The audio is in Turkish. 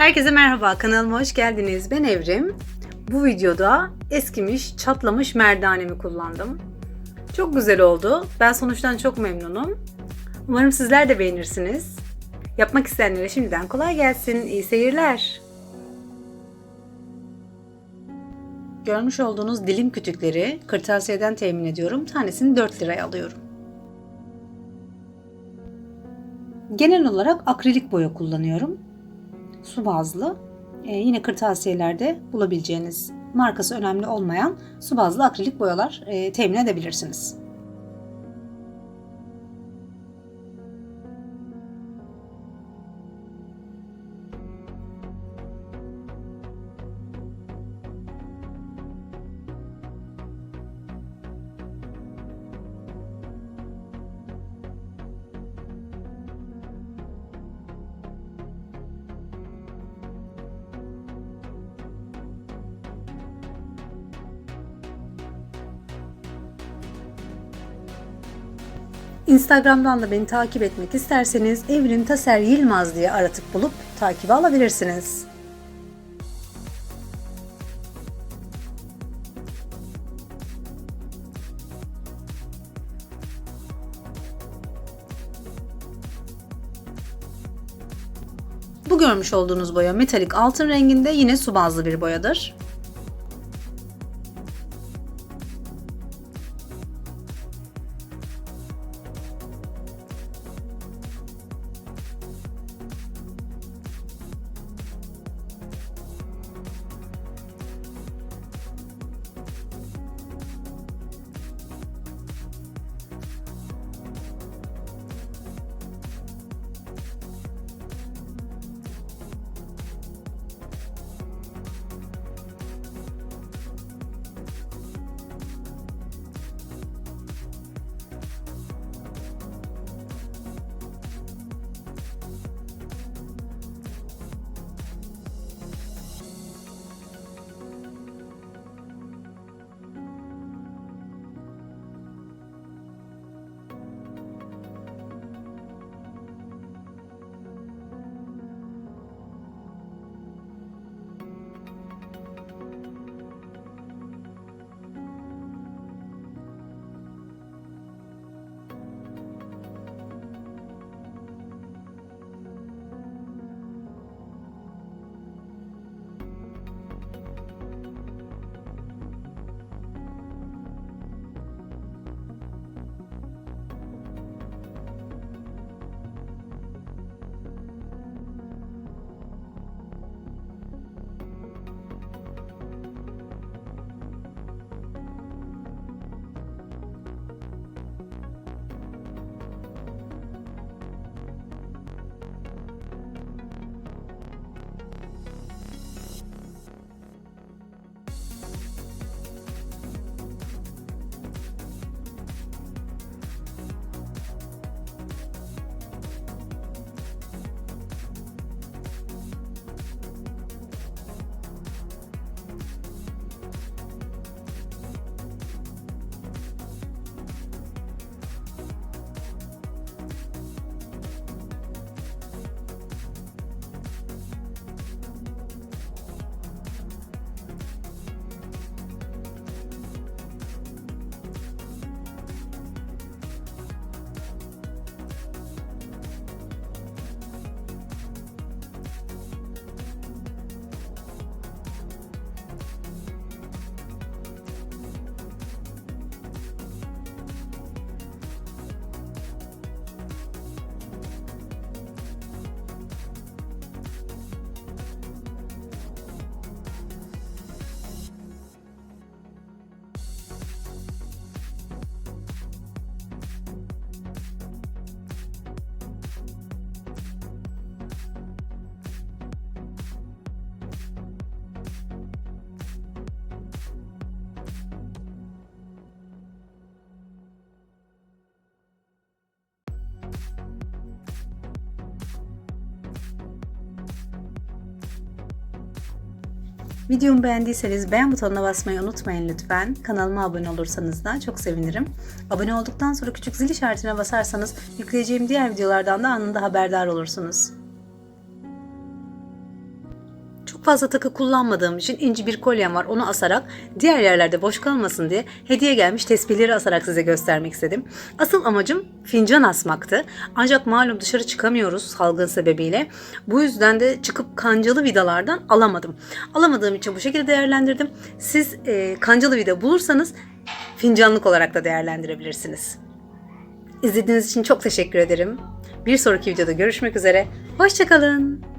Herkese merhaba, kanalıma hoş geldiniz. Ben Evrim. Bu videoda eskimiş, çatlamış merdanemi kullandım. Çok güzel oldu. Ben sonuçtan çok memnunum. Umarım sizler de beğenirsiniz. Yapmak isteyenlere şimdiden kolay gelsin. İyi seyirler. Görmüş olduğunuz dilim kütükleri kırtasiyeden temin ediyorum. Tanesini 4 liraya alıyorum. Genel olarak akrilik boya kullanıyorum su bazlı. Ee, yine kırtasiyelerde bulabileceğiniz markası önemli olmayan su bazlı akrilik boyalar e, temin edebilirsiniz. Instagram'dan da beni takip etmek isterseniz Evrim Taser Yılmaz diye aratıp bulup takibe alabilirsiniz. Bu görmüş olduğunuz boya metalik altın renginde yine su bazlı bir boyadır. Videomu beğendiyseniz beğen butonuna basmayı unutmayın lütfen. Kanalıma abone olursanız da çok sevinirim. Abone olduktan sonra küçük zil işaretine basarsanız yükleyeceğim diğer videolardan da anında haberdar olursunuz. Çok fazla takı kullanmadığım için inci bir kolyem var. Onu asarak diğer yerlerde boş kalmasın diye hediye gelmiş tespihleri asarak size göstermek istedim. Asıl amacım fincan asmaktı. Ancak malum dışarı çıkamıyoruz salgın sebebiyle. Bu yüzden de çıkıp kancalı vidalardan alamadım. Alamadığım için bu şekilde değerlendirdim. Siz e, kancalı vida bulursanız fincanlık olarak da değerlendirebilirsiniz. İzlediğiniz için çok teşekkür ederim. Bir sonraki videoda görüşmek üzere. Hoşçakalın.